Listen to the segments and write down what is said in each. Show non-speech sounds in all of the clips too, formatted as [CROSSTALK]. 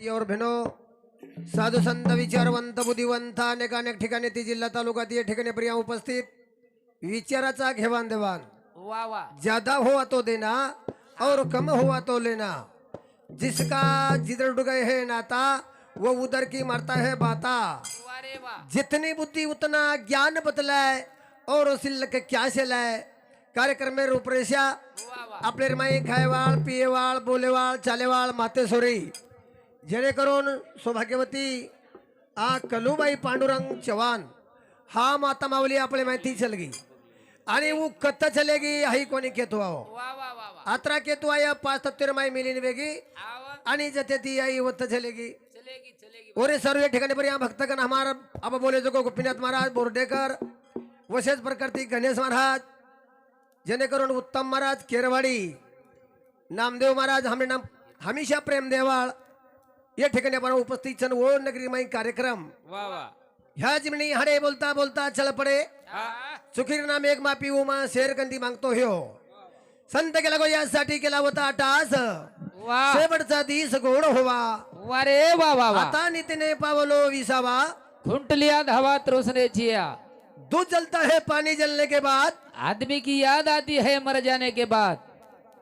और बहनो साधू संत विचारवंत बुद्धिवंत अनेक अनेक ठिकाणी ती जिल्हा तालुक्यात या ठिकाणी प्रिया उपस्थित. विचाराचा घेवाण देवाण. वा वा. ज़्यादा हुआ तो देना और कम हुआ तो लेना जिसका जिधर डुगए है नाता वो उधर की मरता है बाता. जितनी बुद्धि उतना ज्ञान बतलाय और सिल्लक क्या लाय. कार्यक्रम में रूपरेषा आपले रमाई खायवाळ पियेवाळ बोलेवाळ चालेवाळ मातेसोरी जेणेकरून सौभाग्यवती आ कलुबाई पांडुरंग चव्हाण हा माता माऊली आपले माहिती चलगी. आणि वो कत्त चलेगी हाही कोणी केतू आहो. आत्रा केतू आया पाच तत्वर माई मिलीन वेगी. आणि जते ती आई वत्त चलेगी. ओरे सर्व या ठिकाणी पर्या भक्तगण हमारा अब बोले जो गोपीनाथ महाराज बोर्डेकर वशेष प्रकारती गणेश महाराज जेणेकरून उत्तम महाराज केरवाडी नामदेव महाराज हमे नाम हमेशा प्रेम देवाळ या ठिकाणी आपण उपस्थित छन. ओळ नगरी माई कार्यक्रम. वा वा. ह्या जिमणी हडे बोलता बोलता चल पडे. हा. चुकीर नाम एक मापी उमा शेरगंदी मागतो ह्यो. संत केला गो यासाठी केला होता टास. शेवटचा दिस गोड होवा. वा रे वा वा वा. आता नितीने पावलो विसावा. खुंटलिया धावा त्रोसने दूध जलता है पानी जलने के बाद. आदमी की याद आती है मर जाने के बाद.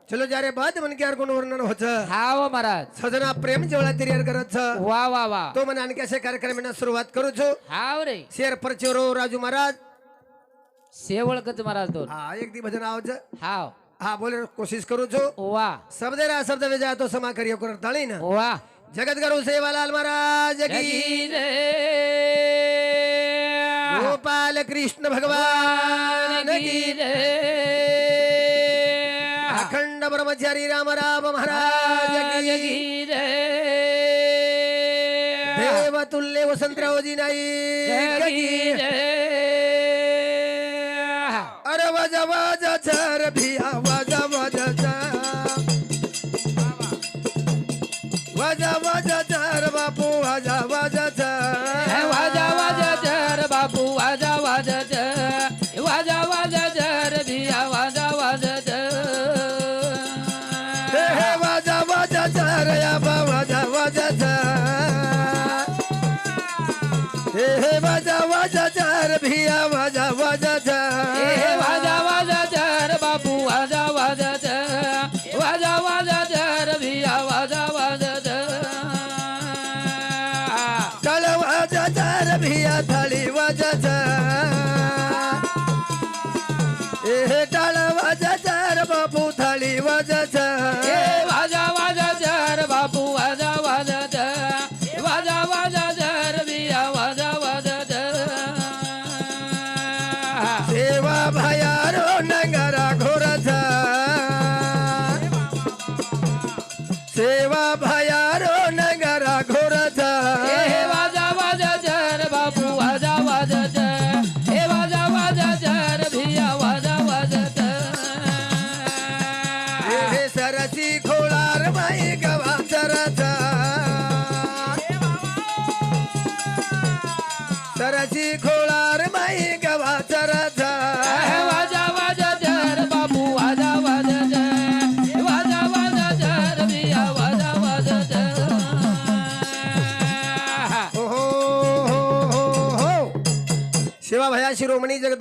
चलो जारे बाद मन के गुण वर्णन होत. हाव महाराज. सजना प्रेम जेवढा तयार करत छ. वा वा वा. तो मन आणखी असे कार्यक्रमांना सुरुवात करू छो. हाव रे. शेर परचोरो राजू महाराज. सेवळकच महाराज दोन. हा एक दी भजन आवज. हाव. हा बोले कोशिश करू छो. वा. शब्द रा शब्द वेजा तो समा करियो कर ताळी ना. वा. जगत गुरु सेवालाल महाराज की. रे. गोपाल कृष्ण भगवान की. अखंड ब्रह्मचारी राम राम महाराज की जगी रे देव तुल्य वसंतरावजी नाईक जगी की रे अरे वाजा वाजा चर भिया वाजा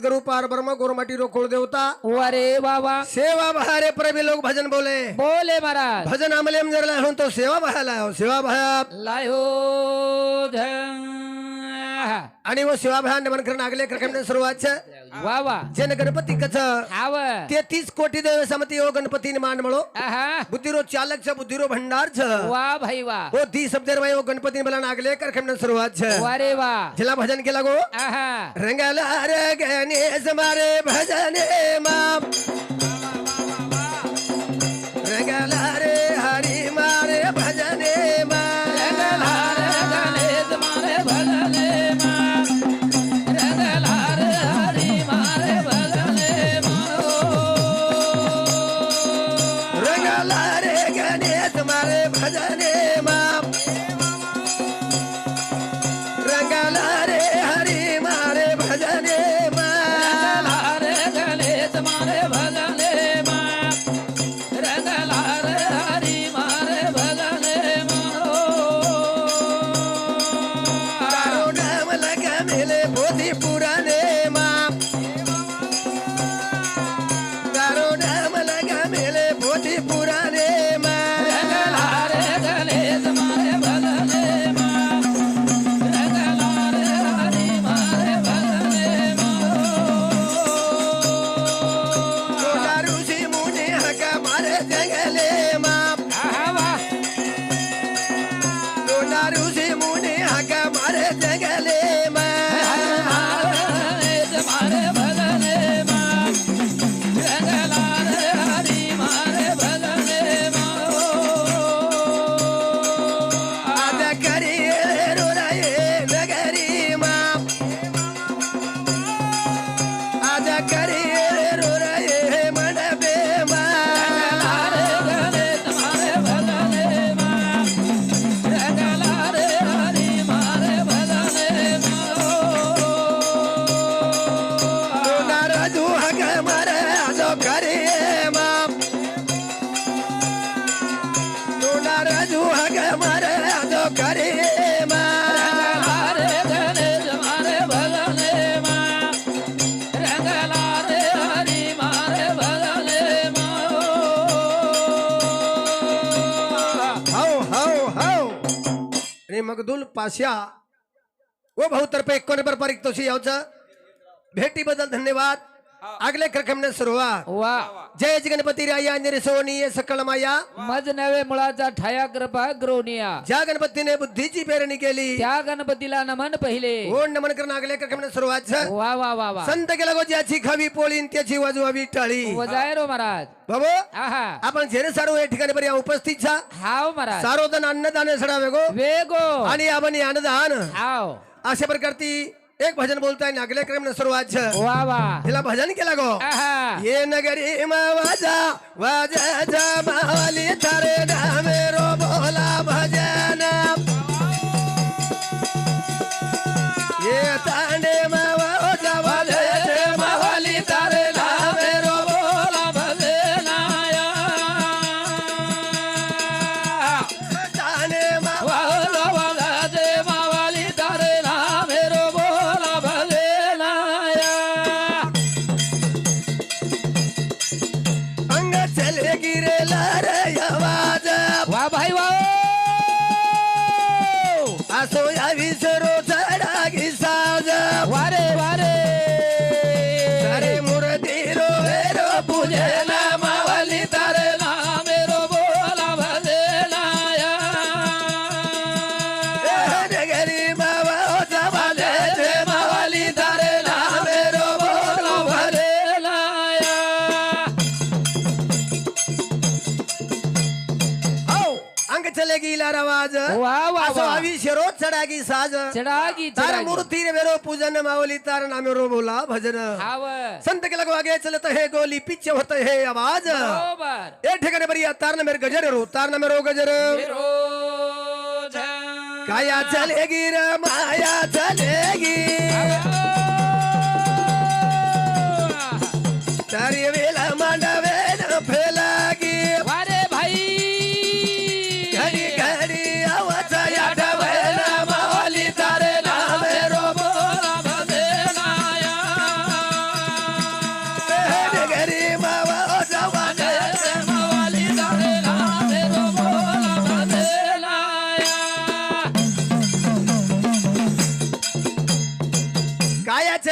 जगद्गुरु पार ब्रह्म गोरमाटी रोकोळ देवता अरे बाबा। सेवा बहारे प्रभे लोग भजन बोले। बोले महाराज। भजन आमले जर लावून तो सेवा भयाला हो सेवा भया लायो धन आणि वो सेवा भया नमन करून आगले क्रकमने सुरुवात छ. वा वा. जेन गणपती कथ आव तेतीस कोटी देव समती हो गणपती मान मळो आहा बुद्धिरो चालक छ बुद्धिरो भंडार छ वा भाई वा. हो दी शब्देर भाई वो गणपती मला नागले क्रकमने सुरुवात छ वा रे वा. जिला भजन केला गो. आहा रंगाला रे गणेश मारे भजने माम. हरी आणि पाशा व हो भाऊतर्फे एकोण नंबर पारिक तोशी भेटीबद्दल धन्यवाद. आगले कार्यक्रम सुरुवात वा जय गणपती राया निरसोनी सकळ माया मज नवे मुळाचा ठाया कृपा ग्रोनिया ज्या गणपतीने बुद्धीची पेरणी केली त्या गणपतीला नमन पहिले ओण नमन करून आगले कार्यक्रम सुरुवात छ. वा वा वा वा संत केला गो ज्याची खावी पोळी न त्याची वाजवावी टाळी वजाय रो महाराज बाबू आहा आपण झेरे सारो या ठिकाणी बरी उपस्थित छा हाव महाराज सारोदन अन्नदान सडावे गो वेगो आणि आपण अन्नदान हाव अशा प्रकारती एक भजन बोलताय नागले क्रम सुरुवात छ. वा वा. तिला भजन केला गो. ये नगरी मा वाजा वाजा मावली थारे नामे रो बोला भजन. अंग चले गिला आवाज वा वा असो वा आवी शेरो चढागी साज चढागी तार चढागी मूर्ती रे बेरो पूजन मावली तार नामे रो बोला भजन हाव संत के लगो आगे चलत है गोली पीछे होत है आवाज बरोबर ए ठिकाणी बरी तार न मेरे गजर रो तार न मेरो गजर रोज काया चलेगी रे माया चलेगी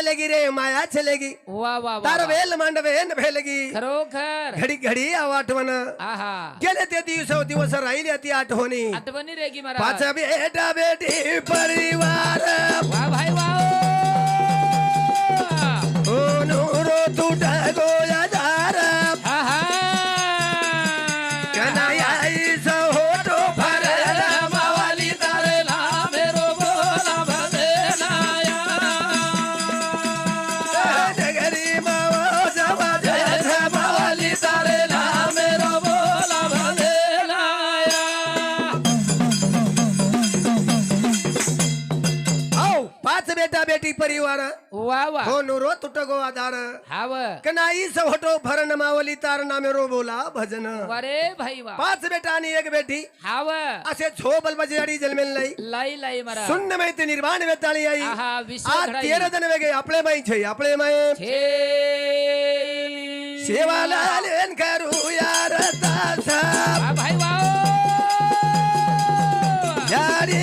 चलेगी रे माया चलेगी वा वा तार. वेल मांडवे न फेलगी खरोखर घडी घडी आवाठवण आहा गेले ते दिवस दिवस राहिली ती आठवणी आठवणी रे की पाच महाराज बेटा बेटी परिवार वा भाई वा पाच बेटा बेटी परिवार. वा वा. हो नूरो तुट गो आधार हाव. कनाईच होतो भरण मावली तार नामे रो बोला भजन. वरे भाई वा. पाच बेटा आणि एक बेटी. हाव. असे छो बलबजाडी जन्मेल नाही. लाई लाई मरा सुन्न माहिती निर्माण वेताळी आई. आहा विश्व आ घडाई तेरा जण वेगळे आपले माई छै आपले माय. छे. सेवाला लेन करू यार वा भाई वा. यारी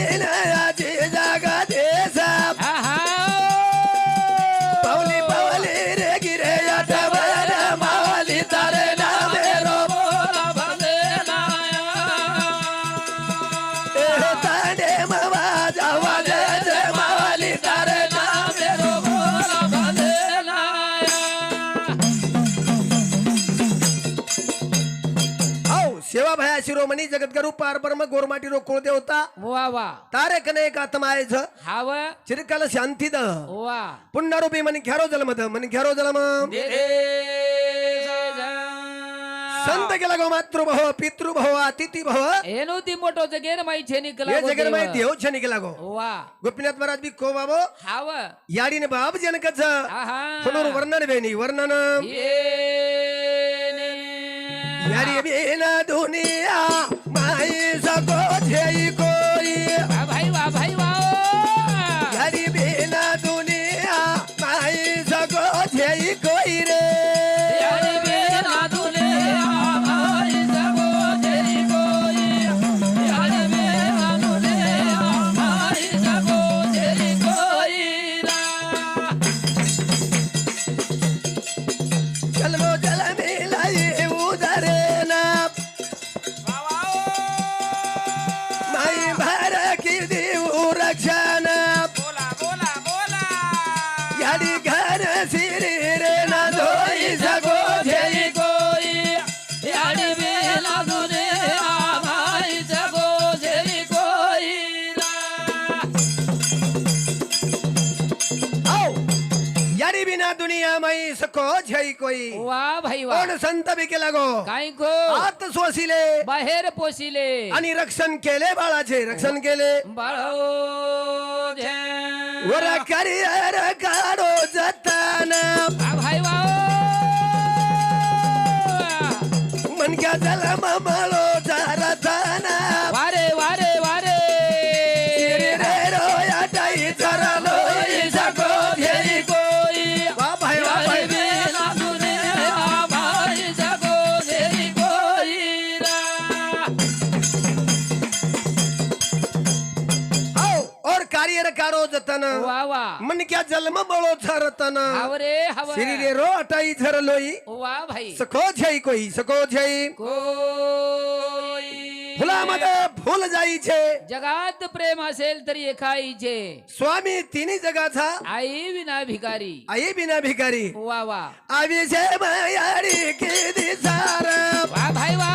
शिरोमणी जगद्गुरु पारब्रह्म गोरमाटी रो कुळ देवता वा। वा कने एक आत्मायझ हाव। चिरकाल शांती दह वा मन घ्यारो जलम। द मन घ्यारो जलम संत केला गो मातृ भव पितृ भव अतिथी भव एनो ती मोठो जगेर माई छेनी निकला हे जगेर माई देव। छे निकला गो। वा। गोपीनाथ महाराज भी को बाबो। हाव। यारीने बाब हा आहा। वर्णन वेनी वर्णन ये याडी बेना दुनिया कोई। वा भाई वा। कोण संत बी केला गो? काय को आत सोसिले। बाहेर पोशिले आणि रक्षण केले बाळाचे रक्षण केले। बाळो वर करियर काढो जताना। वा भाई वा। मनक्या जलम मळो जन्म मळो झरतन हावरे हाव श्री रे रो अटाई झरलोई वा भाई. सको झई कोई सको झई कोई. फुलामध्ये फुल जाई छे जगात प्रेम असेल तरी एकाईचे. स्वामी तिन्ही जगाचा. आई विना भिकारी. आई बिना भिकारी. वा वा. आवी जे मायारी के दिसार. वा भाई वा.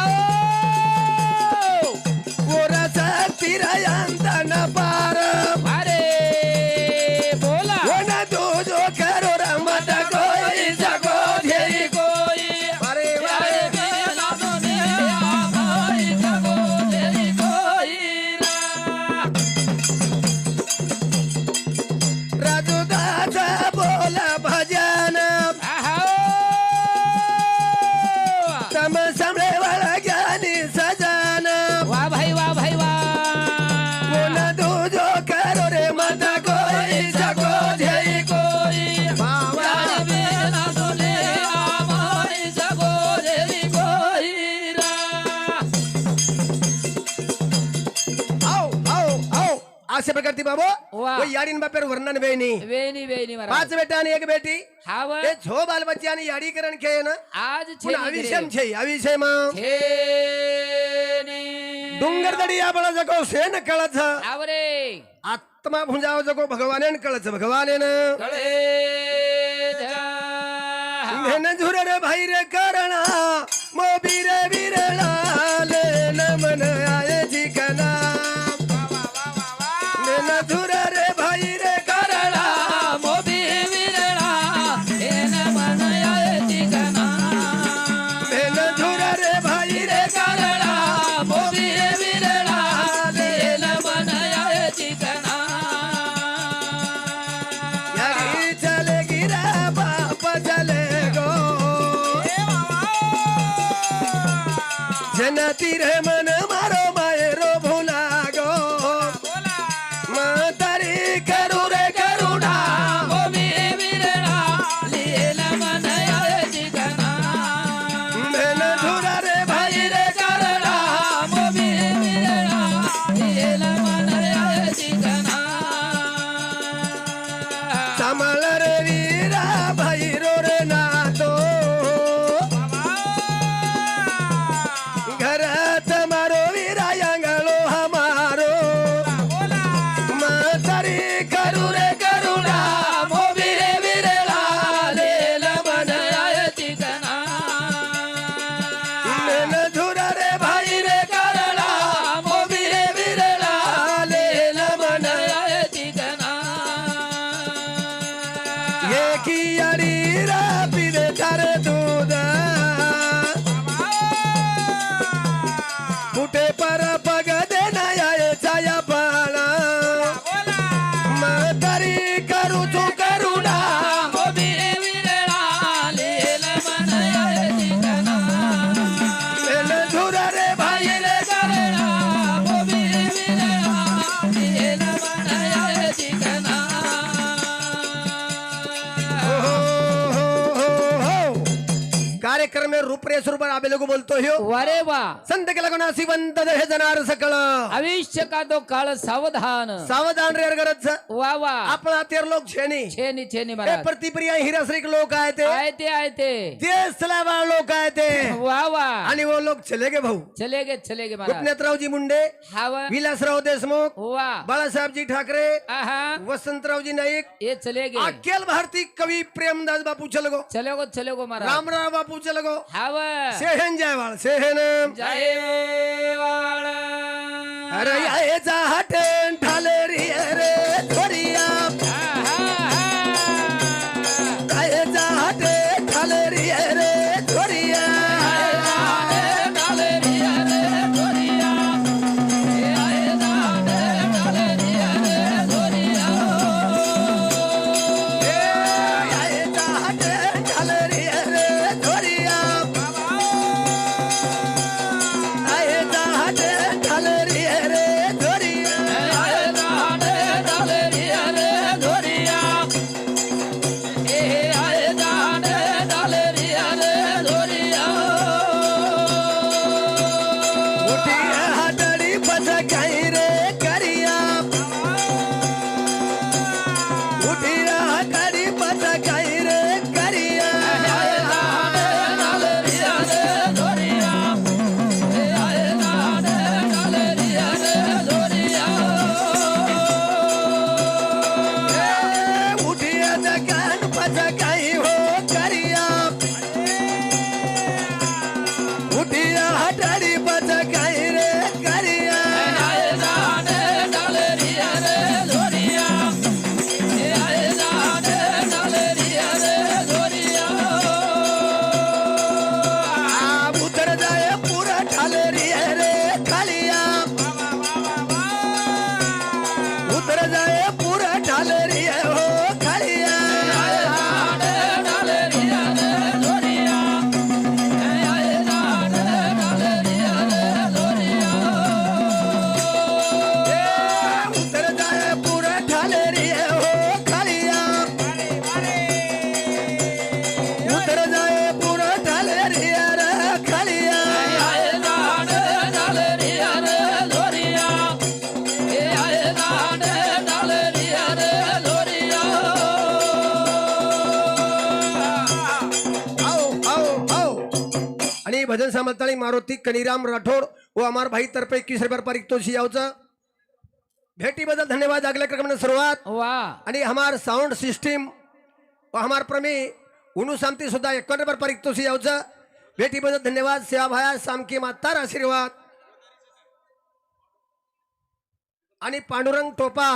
ओराचा तिरायांतन पार प्रकारची बाबो? वा. वो याडीन बापेर वर्णन वेणी. वेणी वेणी पाच महाराज. बेटा आणि एक बेटी. हाव हे झो बाल बच्चे आणि याडीकरण खेळ ना? आज पुन्हा छेनी अविषम छे अविषय मग छेनी डोंगर दडी आपण जगो सेन कळच आवरे आत्मा भुंजाव जगो भगवानेन कळच भगवानेन. कळे मेन झुर रे भाई रे करणा मोबी रे विरळा लेन मन जन तीर नगर में रूपरे स्वरूप आबे लोक बोलतो ह्यो वारे वा। संत केला कोणा सिवंत हे जनार सकळ आयुष्य का तो काळ सावधान। सावधान रे गरज वा वा। आपला तेर लोक छेनी। छेनी छेनी हे महाराज। प्रतिप्रिया हिराश्रीक लोक आहे ते आय ते ते सलाबाळ लोक आहे ते [LAUGHS] वा वा। आणि वो लोक चले गे भाऊ चले गे चले गे महाराज। गोपनाथरावजी मुंडे हावा विलासराव देशमुख वा। बाळासाहेबजी ठाकरे आहा। वसंतरावजी नाईक। ये चले गे अखिल भारतीय कवी प्रेमदास बापू चलगो चले गो चले गो महाराज। रामराव बापू चलगो हावा। सेहन जयवाळ सेहन। जय वाळ अरे यायचा हटन ठाले रे रे थोरिया भजन सामंताळी मारुती कनिराम राठोड व अमार भाई तर्फे एकवीस रुपये पारिक तो शियावचं भेटीबद्दल धन्यवाद. अगल्या क्रमाने सुरुवात. वा. आणि हमार साऊंड सिस्टीम व हमार प्रमी उनु सामती सुद्धा एकावन्न रुपये पारिक तो शियावचं भेटीबद्दल धन्यवाद. सेवा भाया सामकी मातार आशीर्वाद. आणि पांडुरंग टोपा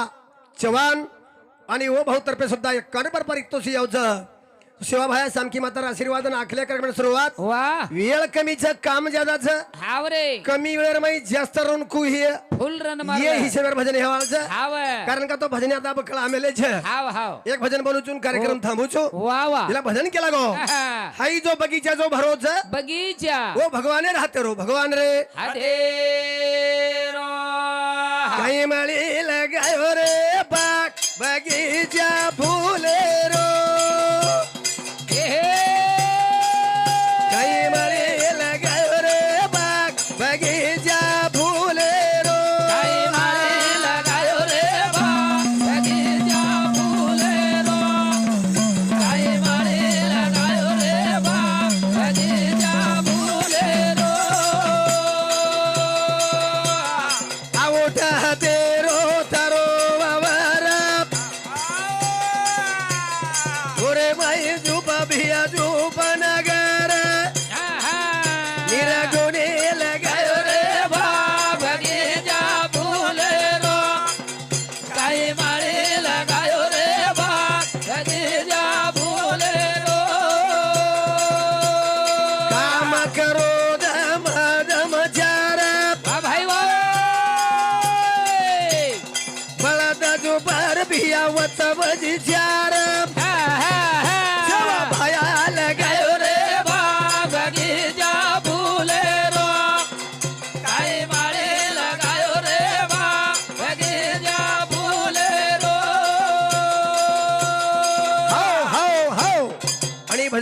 चव्हाण आणि ओ भाऊ तर्फे सुद्धा एकावन्न रुपये पारिक तो शियावचं सेवा भाया सामकी मातार आशीर्वाद आखल्या क्रमाने सुरुवात. वा. वेळ कमीचं काम जादाचं हाव रे कमी वेळेवर माही जास्त रणकू हे फुल रन ये हिशेबर भजन हेवाळचं हाव कारण का तो भजन आता बकळा आमेले हाव हाव. एक भजन बोलूचून कार्यक्रम थांबूचो. वा वा. तिला भजन केला गो. हाई जो बगीचा जो भरोच बगीचा. वो भगवाने राहते रो भगवान रे. काही मळी लगायो रे बाग. बगीचा फुले.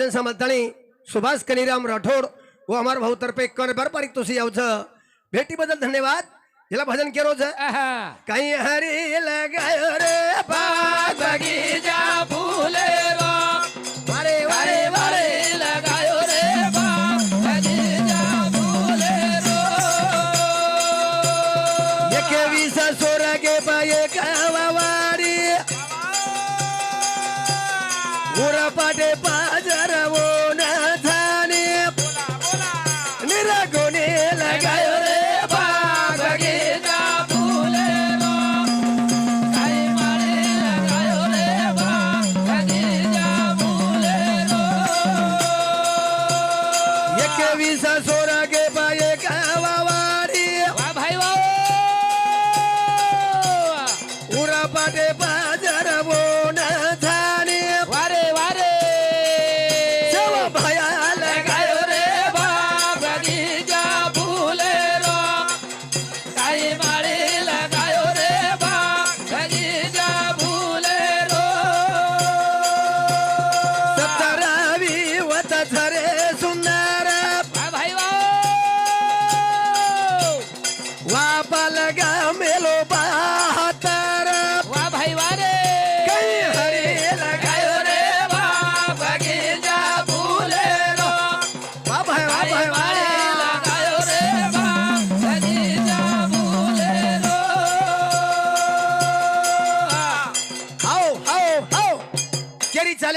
भजन समजतानी सुभाष कनिराम राठोड व अमर भाऊ तर्फे कर बर पारिक तुसी यावचं भेटी बद्दल धन्यवाद। याला भजन होतं आहा. काही हरी लगायो रे बाग बगीचा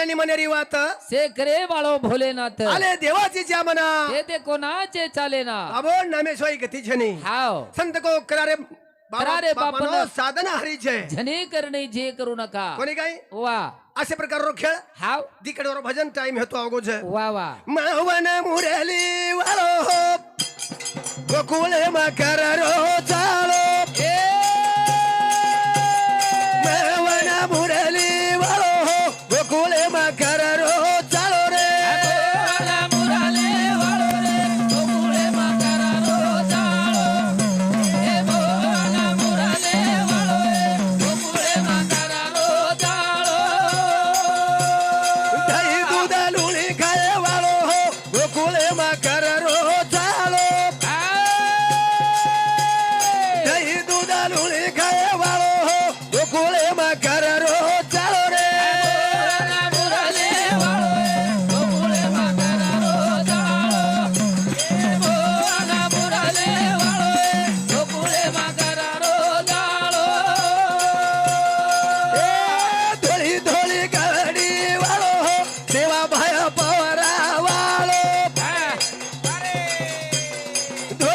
केरी चाल्यानी मनेरी वात. शेखरे बाळो भोलेनाथ. आले देवाची ज्या मना. ते ते कोणाचे चाले ना अबो नामेश्वरी गती छनी हाव. संत को करारे बाबा- करारे बापानो साधना हरीचे झने करणे जे करू नका. कोणी काय? वा. असे प्रकाररो खेळ. हाव. दिकडवर भजन टाइम हेतो अगोज वा वा. मावन मुरली वालो. गोकुळ मकर रो चालो ए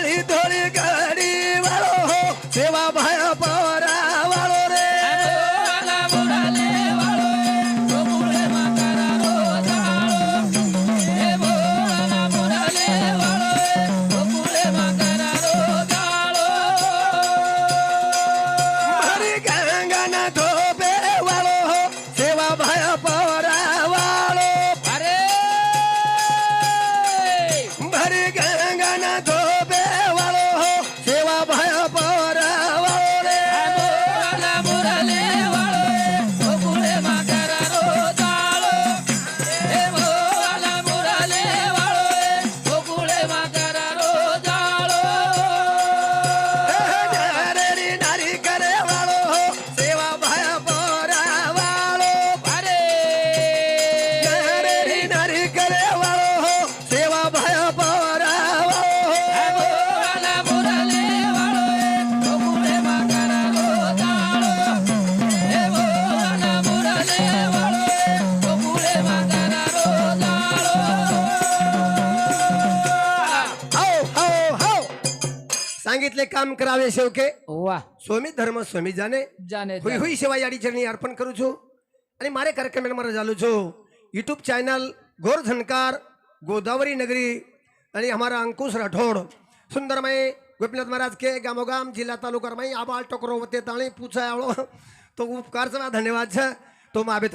धोळी धोळी गाडी वालो. सेवा भाया पवरा सांगितले काम करावे शेवके वा સ્વામી ધર્મ સ્વામી જાને જાને હુઈ હુઈ સેવા યાડી ચરણી અર્પણ કરું છું અને મારે કાર્યક્રમમાં ચાલુ છું યુટ્યુબ ચેનલ ગોર ધનકાર ગોદાવરી નગરી અને અમારા અંકુશ રાઠોડ સુંદરમય ગોપીનાથ મહારાજ કે ગામોગામ જિલ્લા તાલુકા રમાઈ આબાલ ટોકરો વતે તાણી પૂછાય આવડો તો ઉપકાર છે ધન્યવાદ છે તો માં આબે